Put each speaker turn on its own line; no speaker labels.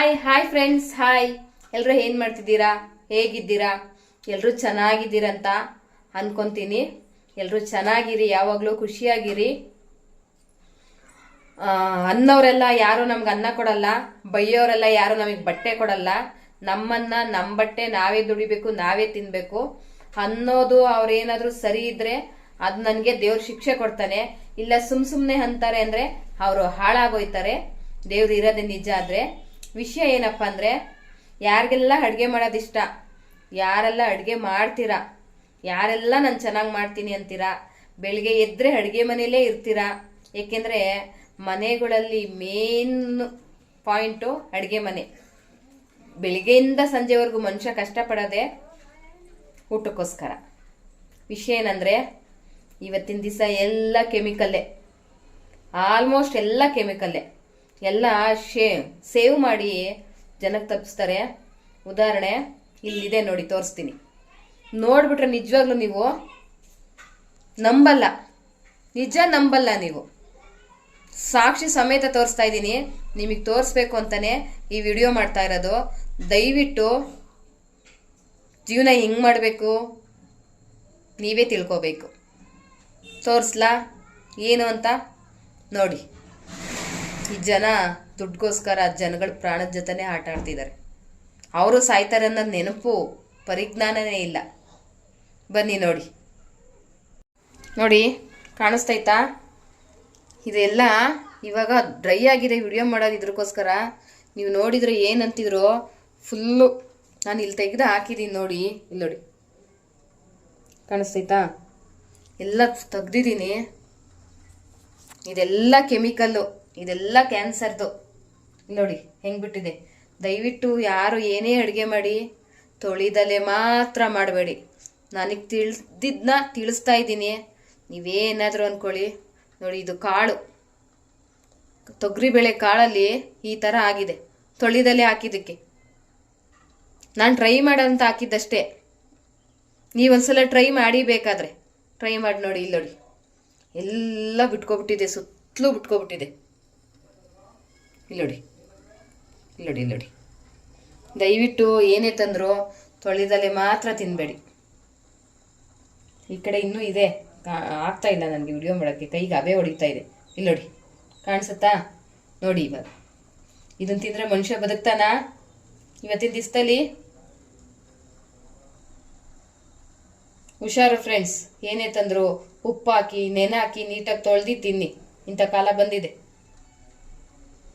Hi hi friends hi ಎಲ್ಲರೂ ಏನು ಮಾಡ್ತಿದ್ದೀರಾ? ಹೇಗಿದ್ದೀರಾ? ಎಲ್ಲರೂ ಚೆನ್ನಾಗಿದ್ದೀರಂತ ಅನ್ಕೊಂತೀನಿ. ಎಲ್ಲರೂ ಚೆನ್ನಾಗಿರಿ, ಯಾವಾಗಲೂ ಖುಷಿಯಾಗಿರಿ. ಅನ್ನೋರೆಲ್ಲ ಯಾರು ನಮ್ಗೆ ಅನ್ನ ಕೊಡಲ್ಲ, ಬೈಯೋರೆಲ್ಲ ಯಾರು ನಮಗೆ ಬಟ್ಟೆ ಕೊಡಲ್ಲ. ನಮ್ಮನ್ನ ನಮ್ಮ ಬಟ್ಟೆ ನಾವೇ ದುಡಿಬೇಕು, ನಾವೇ ತಿನ್ಬೇಕು. ಅನ್ನೋದು ಅವ್ರೇನಾದ್ರೂ ಸರಿ ಇದ್ರೆ ಅದ್ ನನಗೆ ದೇವ್ರ ಶಿಕ್ಷೆ ಕೊಡ್ತಾನೆ. ಇಲ್ಲ ಸುಮ್ ಸುಮ್ನೆ ಅಂತಾರೆ ಅಂದ್ರೆ ಅವರು ಹಾಳಾಗೋಯ್ತಾರೆ. ದೇವ್ರು ಇರೋದೇ ನಿಜ ಆದ್ರೆ. ವಿಷಯ ಏನಪ್ಪ ಅಂದರೆ, ಯಾರಿಗೆಲ್ಲ ಅಡ್ಗೆ ಮಾಡೋದಿಷ್ಟ, ಯಾರೆಲ್ಲ ಅಡುಗೆ ಮಾಡ್ತೀರಾ, ಯಾರೆಲ್ಲ ನಾನು ಚೆನ್ನಾಗಿ ಮಾಡ್ತೀನಿ ಅಂತೀರಾ, ಬೆಳಿಗ್ಗೆ ಎದ್ರೆ ಅಡುಗೆ ಮನೆಯಲ್ಲೇ ಇರ್ತೀರಾ, ಏಕೆಂದರೆ ಮನೆಗಳಲ್ಲಿ ಮೇನ್ ಪಾಯಿಂಟು ಅಡುಗೆ ಮನೆ. ಬೆಳಿಗ್ಗೆಯಿಂದ ಸಂಜೆವರೆಗೂ ಮನುಷ್ಯ ಕಷ್ಟಪಡೋದೆ ಊಟಕ್ಕೋಸ್ಕರ. ವಿಷಯ ಏನಂದರೆ, ಇವತ್ತಿನ ದಿವಸ ಎಲ್ಲ ಕೆಮಿಕಲ್ಲೇ ಆಲ್ಮೋಸ್ಟ್ ಎಲ್ಲ ಕೆಮಿಕಲ್ಲೇ ಎಲ್ಲ ಶೇ, ಸೇವ್ ಮಾಡಿ ಜನಕ್ಕೆ ತಪ್ಪಿಸ್ತಾರೆ. ಉದಾಹರಣೆ, ಇಲ್ಲಿದೆ ನೋಡಿ, ತೋರಿಸ್ತೀನಿ. ನೋಡಿಬಿಟ್ರೆ ನಿಜವಾಗ್ಲೂ ನೀವು ನಂಬಲ್ಲ. ನಿಜ ನಂಬಲ್ಲ ನೀವು. ಸಾಕ್ಷಿ ಸಮೇತ ತೋರಿಸ್ತಾ ಇದ್ದೀನಿ. ನಿಮಗೆ ತೋರಿಸ್ಬೇಕು ಅಂತಲೇ ಈ ವಿಡಿಯೋ ಮಾಡ್ತಾ ಇರೋದು. ದಯವಿಟ್ಟು ಜೀವನ ಹೆಂಗೆ ಮಾಡಬೇಕು ನೀವೇ ತಿಳ್ಕೋಬೇಕು. ತೋರಿಸ್ಲಾ? ಏನು ಅಂತ? ನೋಡಿ. ಈ ಜನ ದುಡ್ಗೋಸ್ಕರ ಜನಗಳ ಪ್ರಾಣದ ಜೊತೆನೇ ಆಟ ಆಡ್ತಿದ್ದಾರೆ ಅವರು ಸಾಯ್ತಾರೆ ಅನ್ನೋ ನೆನಪು ಪರಿಜ್ಞಾನನೇ ಇಲ್ಲ. ಬನ್ನಿ ನೋಡಿ. ನೋಡಿ, ಕಾಣಿಸ್ತೈತಾ? ಇದೆಲ್ಲ ಇವಾಗ ಡ್ರೈ ಆಗಿದೆ, ವಿಡಿಯೋ ಮಾಡೋದು ಇದ್ರಕ್ಕೋಸ್ಕರ ನೀವು ನೋಡಿದರೆ ಏನಂತಿದ್ರು ಫುಲ್ಲು ನಾನು ಇಲ್ಲಿ ತೆಗೆದು ಹಾಕಿದ್ದೀನಿ ನೋಡಿ, ಇಲ್ಲಿ ನೋಡಿ. ಕಾಣಿಸ್ತೈತಾ? ಎಲ್ಲ ತೆಗ್ದಿದ್ದೀನಿ. ಇದೆಲ್ಲ ಕೆಮಿಕಲ್ಲು. ಇದೆಲ್ಲ ಕ್ಯಾನ್ಸರ್ದು. ನೋಡಿ, ಹೆಂಗೆ ಬಿಟ್ಟಿದೆ. ದಯವಿಟ್ಟು ಯಾರು ಏನೇ ಅಡುಗೆ ಮಾಡಿ, ತೊಳಿದಲೆ ಮಾತ್ರ ಮಾಡಬೇಡಿ. ನನಗೆ ತಿಳಿದಿದ್ದನ್ನ ತಿಳಿಸ್ತಾ ಇದ್ದೀನಿ. ನೀವೇನಾದರೂ ಅಂದ್ಕೊಳ್ಳಿ ನೋಡಿ, ಇದು ಕಾಳು. ತೊಗರಿಬೇಳೆ ಕಾಳಲ್ಲಿ ಈ ಥರ ಆಗಿದೆ. ತೊಳಿದಲೆ ಹಾಕಿದ್ದಕ್ಕೆ. ನಾನು ಟ್ರೈ ಮಾಡೋಂತ ಹಾಕಿದ್ದಷ್ಟೇ. ನೀವೊಂದ್ಸಲ ಟ್ರೈ ಮಾಡಿ ಬೇಕಾದರೆ. ಟ್ರೈ ಮಾಡಿ ನೋಡಿ ಇಲ್ಲಿ ನೋಡಿ. ಎಲ್ಲ ಬಿಟ್ಕೊಬಿಟ್ಟಿದೆ, ಸುತ್ತಲೂ ಬಿಟ್ಕೊಬಿಟ್ಟಿದೆ. ಇಲ್ಲಿ ಇಲ್ಲೋಡಿ ಇಲ್ಲೋಡಿ ನೋಡಿ, ಇಲ್ಲಿ ನೋಡಿ. ದಯವಿಟ್ಟು ಏನೇ ತಂದರೂ ತೊಳೆದಲ್ಲೇ ಮಾತ್ರ ತಿನ್ನಬೇಡಿ ಈ ಕಡೆ ಇನ್ನೂ ಇದೆ. ಆಗ್ತಾ ಇಲ್ಲ ನನಗೆ ವಿಡಿಯೋ ಮಾಡೋಕ್ಕೆ. ಕೈಗೆ ಅವೇ ಹೊಡಿತಾ ಇದೆ. ಇಲ್ಲೋಡಿ ಕಾಣಿಸುತ್ತಾ? ನೋಡಿ ಇವಾಗ. ಇದನ್ನು ತಿಂದರೆ ಮನುಷ್ಯ ಬದುಕ್ತಾನಾ? ಇವತ್ತಿನ ದಿವಸದಲ್ಲಿ ಹುಷಾರು ಫ್ರೆಂಡ್ಸ್ ಏನೇ ತಂದರೂ ಉಪ್ಪು ಹಾಕಿ ನೆನೆ ಹಾಕಿ ನೀಟಾಗಿ ತೊಳೆದು ತಿನ್ನಿ. ಇಂಥ ಕಾಲ ಬಂದಿದೆ.